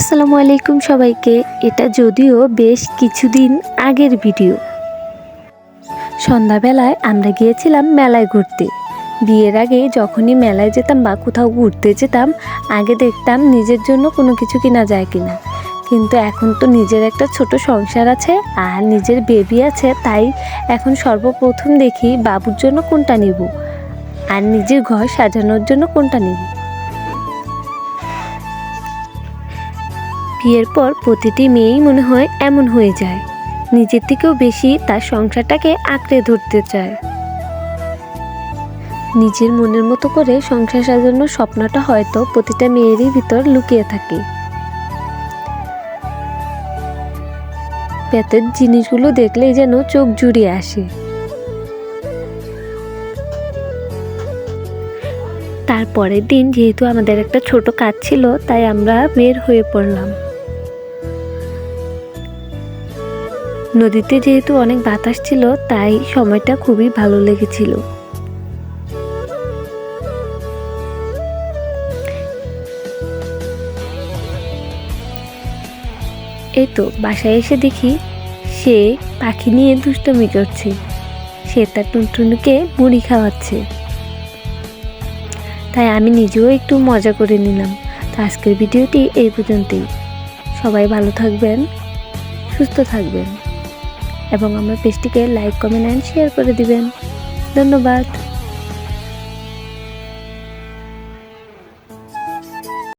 আসসালামু আলাইকুম সবাইকে। এটা যদিও বেশ কিছুদিন আগের ভিডিও। সন্ধ্যাবেলায় আমরা গিয়েছিলাম মেলায় ঘুরতে। বিয়ের আগে যখনই মেলায় যেতাম বা কোথাও ঘুরতে যেতাম, আগে দেখতাম নিজের জন্য কোনো কিছু কিনা যায় কিনা। কিন্তু এখন তো নিজের একটা ছোট সংসার আছে আর নিজের বেবি আছে, তাই এখন সর্বপ্রথম দেখি বাবুর জন্য কোনটা নিব আর নিজের ঘর সাজানোর জন্য কোনটা নিব। বিয়ের পর প্রতিটি মেয়েই মনে হয় এমন হয়ে যায়। নিজের থেকেও বেশি তার সংসারটাকে আঁকড়ে ধরতে চায়। নিজের মনের মতো করে সংসার সাজানোর স্বপ্নটা হয়তো প্রতিটা মেয়েরই ভিতর লুকিয়ে থাকে। পেতের জিনিসগুলো দেখলেই যেন চোখ জুড়িয়ে আসে। তারপরের দিন যেহেতু আমাদের একটা ছোট কাজ ছিল, তাই আমরা বের হয়ে পড়লাম। নদীতে যেহেতু অনেক বাতাস ছিল, তাই সময়টা খুবই ভালো লেগেছিল। এই তো বাসায় এসে দেখি সে পাখি নিয়ে দুষ্টমি করছে। সে তার টুনটুনুকে মুড়ি খাওয়াচ্ছে। তাই আমি নিজেও একটু মজা করে নিলাম। তো আজকের ভিডিওটি এই পর্যন্তই। সবাই ভালো থাকবেন, সুস্থ থাকবেন। এবং আমার পেজটিকে লাইক কমেন্ট অ্যান্ড শেয়ার করে দিবেন। ধন্যবাদ।